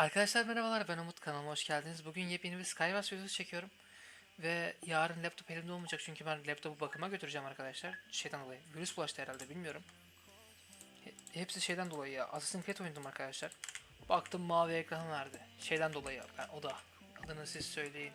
Arkadaşlar merhabalar ben Umut kanalıma hoş geldiniz. Bugün yepyeni bir Skywars videosu çekiyorum. Ve yarın laptop elimde olmayacak çünkü ben laptopu bakıma götüreceğim arkadaşlar. Şeyden dolayı. Virüs bulaştı herhalde bilmiyorum. He- hepsi şeyden dolayı ya. Assassin's Creed oynadım arkadaşlar. Baktım mavi ekran verdi. Şeyden dolayı yani o da. Adını siz söyleyin.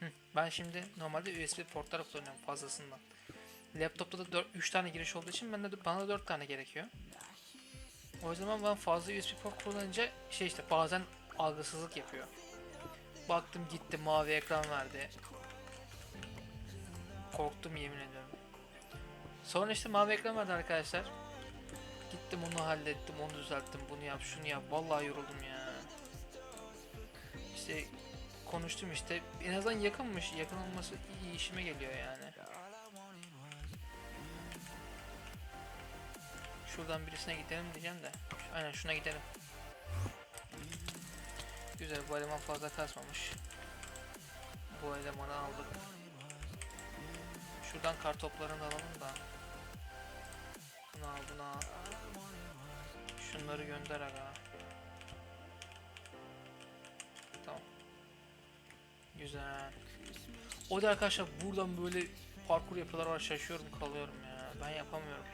Hı, Ben şimdi normalde USB portlar kullanıyorum fazlasından. Laptopta da 4, 3 tane giriş olduğu için bende de, bana da 4 tane gerekiyor. O zaman ben fazla USB port kullanınca şey işte bazen algısızlık yapıyor. Baktım gitti mavi ekran verdi. Korktum yemin ediyorum. Sonra işte mavi ekran verdi arkadaşlar. Gittim onu hallettim, onu düzelttim, bunu yap, şunu yap. Vallahi yoruldum ya. İşte konuştum işte. En azından yakınmış. Yakın olması iyi işime geliyor yani. Şuradan birisine gidelim diyeceğim de. Aynen şuna gidelim. Güzel bu eleman fazla kasmamış. Bu elemanı aldık. Şuradan kar toplarını alalım da. Bunu al bunu al. Şunları gönder aga. Tamam. Güzel. O da arkadaşlar buradan böyle parkur yapıyorlar var şaşıyorum kalıyorum ya. Ben yapamıyorum.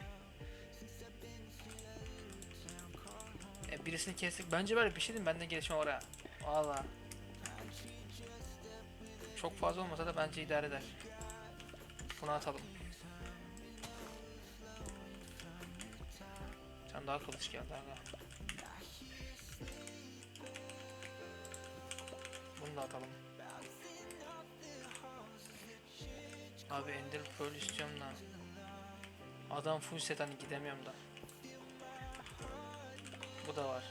E, birisini kestik. Bence böyle bir şey diyeyim benden gelişme var ha. Valla. Çok fazla olmasa da bence idare eder. Bunu atalım. Sen daha kılıç geldi aga. Bunu da atalım. Abi Ender Pearl istiyorum da. Adam full set hani gidemiyorum da. Bu da var.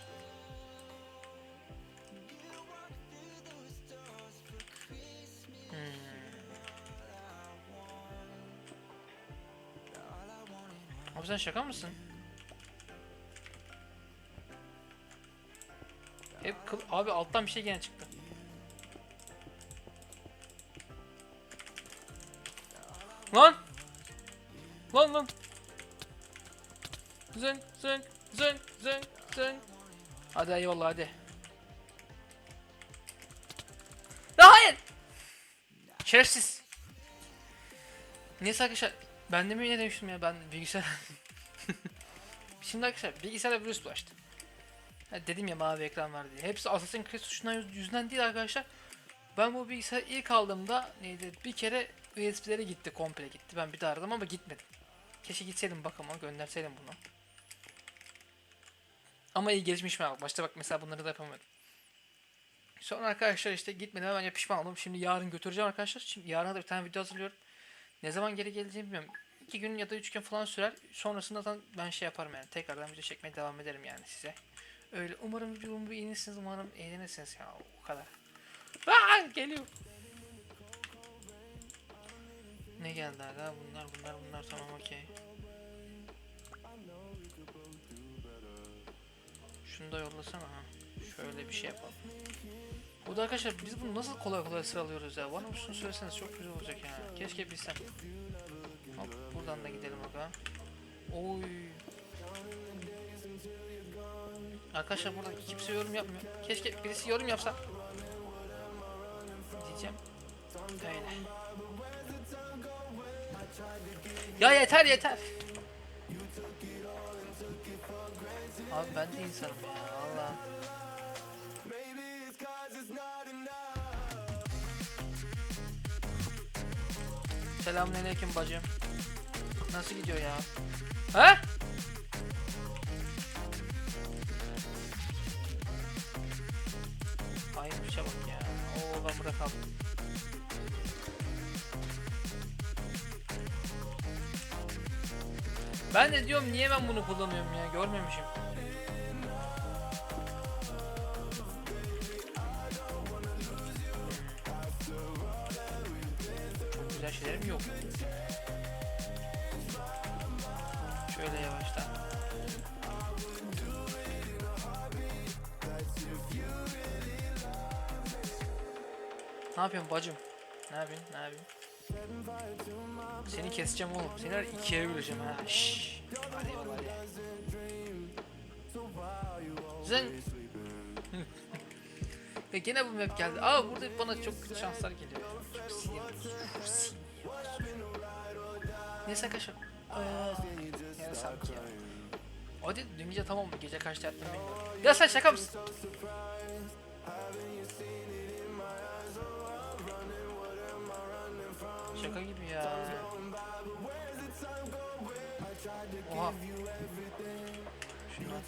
Abi sen şaka mısın? Hep kıl... Abi alttan bir şey gene çıktı. Lan! Lan lan! Zın zın zın zın zın. Hadi eyvallah hadi. Hayır! Şerefsiz. Neyse arkadaşlar ben de mi ne demiştim ya ben bilgisayar Şimdi arkadaşlar bilgisayara virüs bulaştı. Dedim ya mavi ekran var diye. Hepsi Assassin's Creed suçundan yüz- yüzünden değil arkadaşlar. Ben bu bilgisayarı ilk aldığımda neydi bir kere USB'leri gitti komple gitti. Ben bir daha aradım ama gitmedim. Keşke gitseydim bakıma gönderseydim bunu. Ama iyi gelişmiş mi abi? Başta bak mesela bunları da yapamadım. Sonra arkadaşlar işte gitmeden bence pişman oldum. Şimdi yarın götüreceğim arkadaşlar. Şimdi yarına da bir tane video hazırlıyorum. Ne zaman geri geleceğimi bilmiyorum. 2 gün ya da 3 gün falan sürer. Sonrasında da ben şey yaparım yani. Tekrardan video çekmeye devam ederim yani size. Öyle umarım videomu beğenirsiniz. Umarım eğlenirsiniz ya. O kadar. Aa, geliyor. Ne geldi aga? Bunlar bunlar bunlar tamam okey. Şunu da yollasana ha. Şöyle bir şey yapalım. Bu da arkadaşlar biz bunu nasıl kolay kolay sıralıyoruz ya? Bana şunu söyleseniz çok güzel olacak ya. Keşke bilsem. Hop buradan da gidelim aga. Oy. Arkadaşlar burada kimse yorum yapmıyor. Keşke birisi yorum yapsa. Diyeceğim. Öyle. Ya yeter yeter. Abi ben de insanım ya Selamünaleyküm bacım. Nasıl gidiyor ya? Ha? Hayır bir şey bak ya. Oo ben burada. Ben de diyorum niye ben bunu kullanıyorum ya görmemişim. Seni keseceğim oğlum. Seni her ikiye böleceğim ha. Şşş. Hadi yollar ya. Zın. Ve gene bu map geldi. Aa burada bana çok kötü şanslar geliyor. Çok sinir. Çok sinir. Neyse sanki ya. Hadi dün gece tamam mı? Gece kaçta yattım bilmiyorum. Ya sen şaka mısın? Şaka gibi ya. Oha. Şunu at.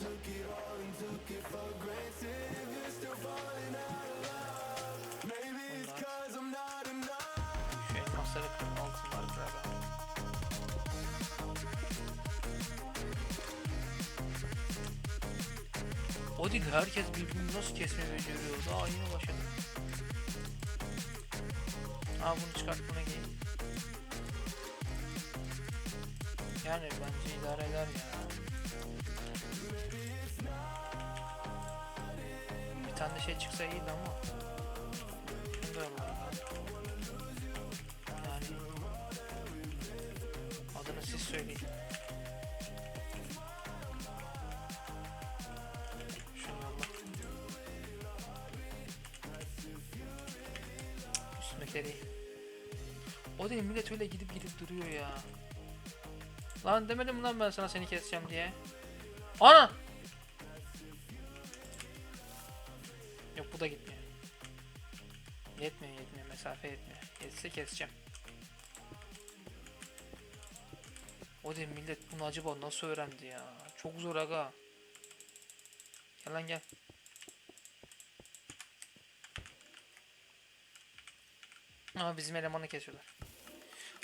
Şu elmasları kırın, altınları. O değil herkes birbirini nasıl kesmeyi beceriyor. Daha yeni. Aa bunu çıkart buna giy. Yani bence idare eder ya. Bir tane şey çıksa iyiydi ama. Şunu da. Yani adını siz söyleyin. İyi. O değil millet öyle gidip gidip duruyor ya. Lan demedim mi lan ben sana seni keseceğim diye. Ana! Yok bu da gitmiyor. Yetmiyor yetmiyor mesafe yetmiyor. Yetse keseceğim. O değil millet bunu acaba nasıl öğrendi ya? Çok zor aga. Gel lan gel. Aa bizim elemanı kesiyorlar.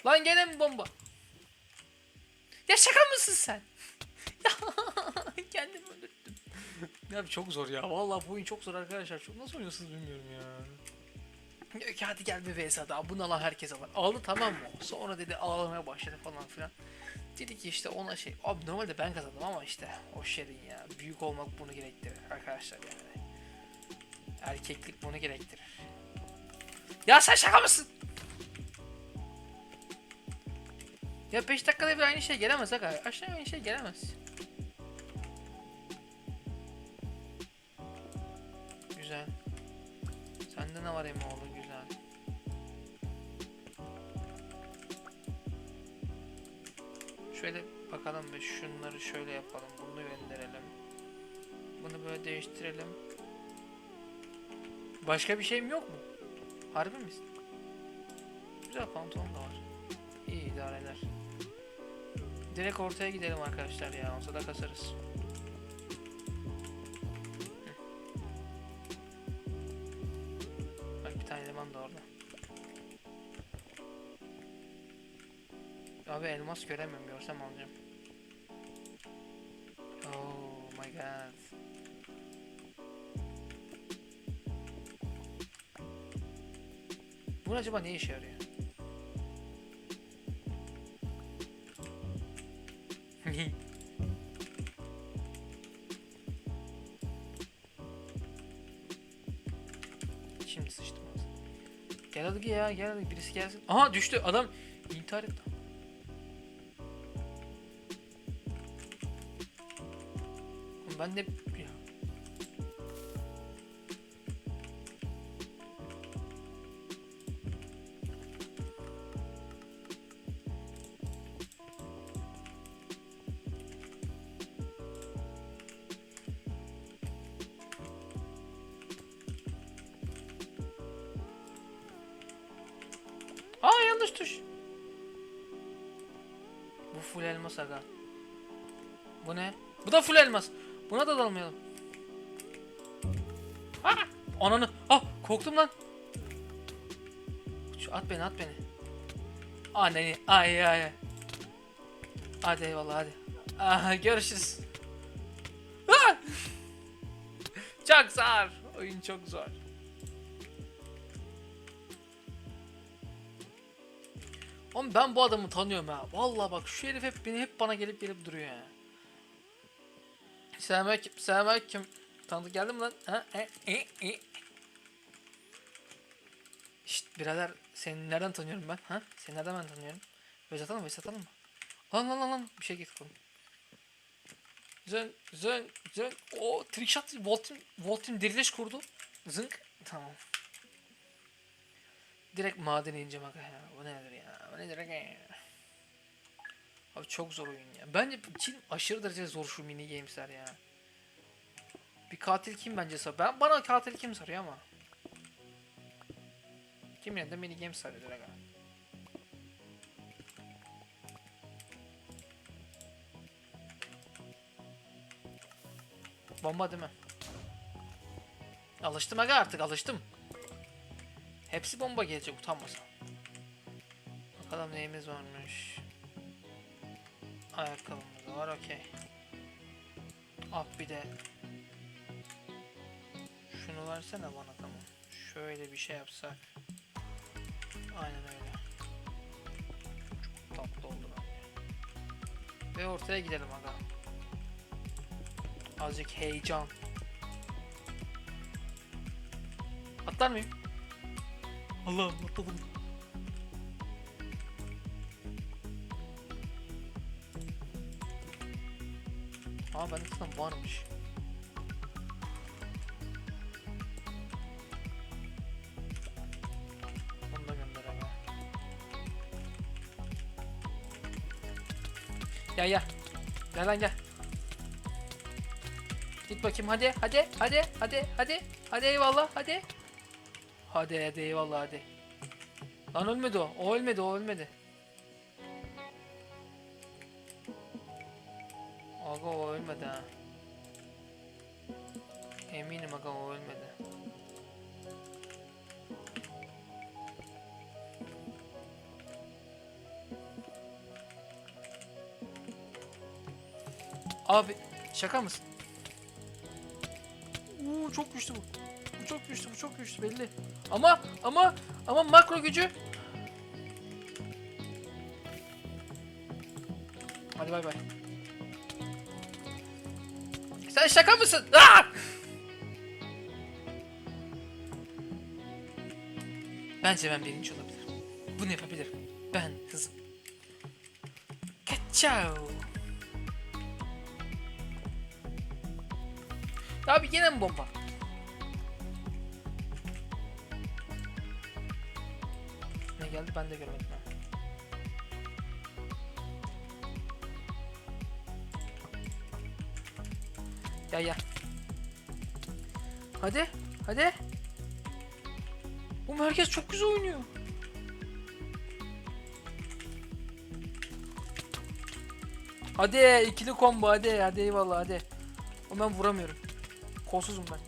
Lan gene mi bomba? Ya şaka mısın sen? ya kendimi öldürdüm. ya çok zor ya. Vallahi bu oyun çok zor arkadaşlar. Çok nasıl oynuyorsunuz bilmiyorum ya. Diyor ki hadi gel bir vs daha. Bunu alan herkes alır. Aldı tamam mı? Sonra dedi ağlamaya başladı falan filan. Dedi ki işte ona şey. Abi normalde ben kazandım ama işte o şeyin ya. Büyük olmak bunu gerektirir arkadaşlar yani. Erkeklik bunu gerektirir. Ya sen şaka mısın? Ya 5 dakikada bir aynı şey gelemez aga. Aşağı aynı şey gelemez. Güzel. Sende ne var Emoğlu? Güzel. Şöyle bakalım bir şunları şöyle yapalım. Bunu gönderelim. Bunu böyle değiştirelim. Başka bir şeyim yok mu? Harbi misin? Güzel pantolon da var. İyi idare eder. Direkt ortaya gidelim arkadaşlar ya. Olsa da kasarız. Bak bir tane eleman da orada. Abi elmas göremiyorum. Görsem alacağım. Bu acaba ne işe yarıyor? Şimdi sıçtım ağzına. Gel hadi ya gel hadi birisi gelsin. Aha düştü adam intihar etti. Ben de aga. Bu ne? Bu da full elmas. Buna da dalmayalım. Aa! Ananı. Ah korktum lan. Şu at beni at beni. Anneni. Ay ay. Hadi eyvallah hadi. Aha, görüşürüz. Ah! çok zor. Oyun çok zor. Oğlum ben bu adamı tanıyorum ha. Vallahi bak şu herif hep beni hep bana gelip gelip duruyor ya. Selamünaleyküm. Selamünaleyküm. Tanıdık geldi mi lan? Ha? E, e, e. Şşt birader seni nereden tanıyorum ben? Ha? Seni nereden ben tanıyorum? Vez atalım? Vez atalım mı? Lan lan lan lan bir şey getir oğlum. Zön zön zön. O trickshot Voltim Voltim diriliş kurdu. Zınk. Tamam. Direkt madene ineceğim aga ya. Bu nedir ya? Nedir aga? Abi çok zor oyun ya. Bence için aşırı derecede zor şu mini gamesler ya. Bir katil kim bence sar? Ben bana katil kim sarıyor ama. Kim de mini game sarıyor aga. Bomba değil mi? Alıştım aga artık alıştım. Hepsi bomba gelecek utanmasa. Bakalım neyimiz varmış. Ayakkabımız var okey. Ah bir de şunu versene bana tamam. Şöyle bir şey yapsak. Aynen öyle. Çok tatlı oldu bence. Ve ortaya gidelim aga. Azıcık heyecan. Atlar mıyım? Allah'ım atladım. Aa bende zaten varmış. Onu da gönder abi. Gel gel. Gel lan gel. Git bakayım hadi hadi hadi hadi hadi. Hadi eyvallah hadi. Hadi hadi eyvallah hadi. Lan ölmedi o. O ölmedi o ölmedi. Aga o ölmedi ha. Eminim aga o ölmedi. Abi şaka mısın? Oo çok güçlü bu. Bu çok güçlü, bu çok güçlü belli. Ama ama ama makro gücü. Hadi bay bay. Sen şaka mısın? Aa! Bence ben birinci olabilirim. Bunu yapabilirim. Ben kızım. Kaçao. Abi yine mi bomba? Ne geldi ben de görmedim Ya ya. Hadi. Hadi. Bu herkes çok güzel oynuyor. Hadi ikili combo hadi hadi eyvallah hadi. Ama ben vuramıyorum. Kolsuzum ben.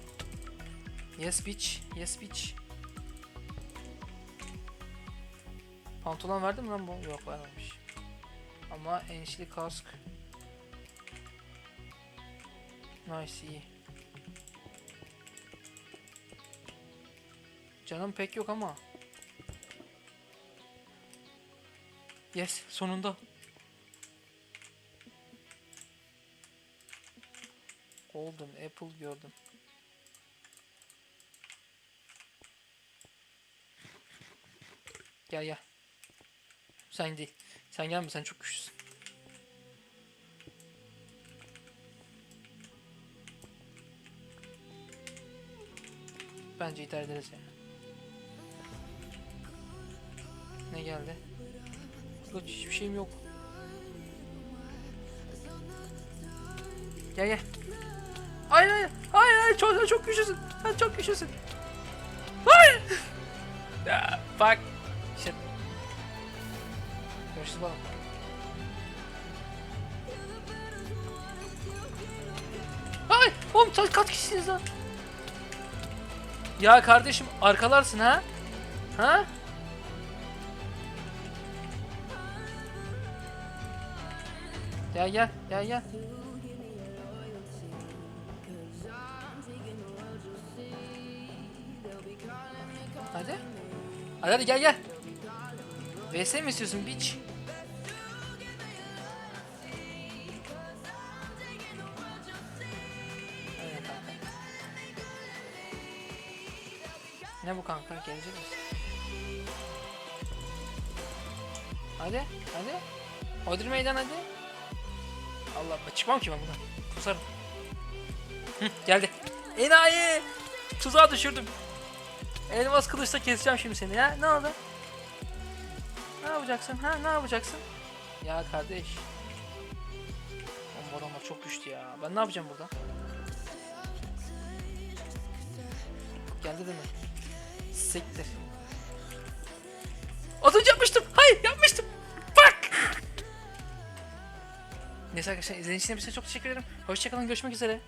Yes bitch. Yes bitch. Pantolon verdi mi lan bu? Yok vermemiş. Ama enişli kask. Nice iyi. Canım pek yok ama. Yes sonunda. Golden Apple gördüm. Gel gel. Sen değil. Sen gelme sen çok güçlüsün. Bence idare ederiz. Ne geldi? Yok hiçbir şeyim yok. Gel gel. Hayır hayır. Hayır hayır çok, çok güçlüsün. Sen çok güçlüsün. Hayır. ya, bak. Shit. Görüşürüz bakalım. Ay, oğlum kaç kişisiniz lan? Ya kardeşim arkalarsın ha? Ha? Gel gel gel gel. Hadi. Hadi gel gel. VS mi istiyorsun bitch? Ne bu kanka? Gelecek misin? Hadi, hadi. Odri meydan hadi. Allah Allah çıkmam ki ben buradan. Kusarım. Geldi. Enayi. Tuzağa düşürdüm. Elmas kılıçla keseceğim şimdi seni ya. Ne oldu? Ne yapacaksın? Ha ne yapacaksın? Ya kardeş. Mor ama çok güçlü ya. Ben ne yapacağım burada? Geldi değil mi? Siktir. Az önce yapmıştım. Hayır yapmıştım. Bak. Neyse arkadaşlar izlediğiniz için çok teşekkür ederim. Hoşçakalın görüşmek üzere.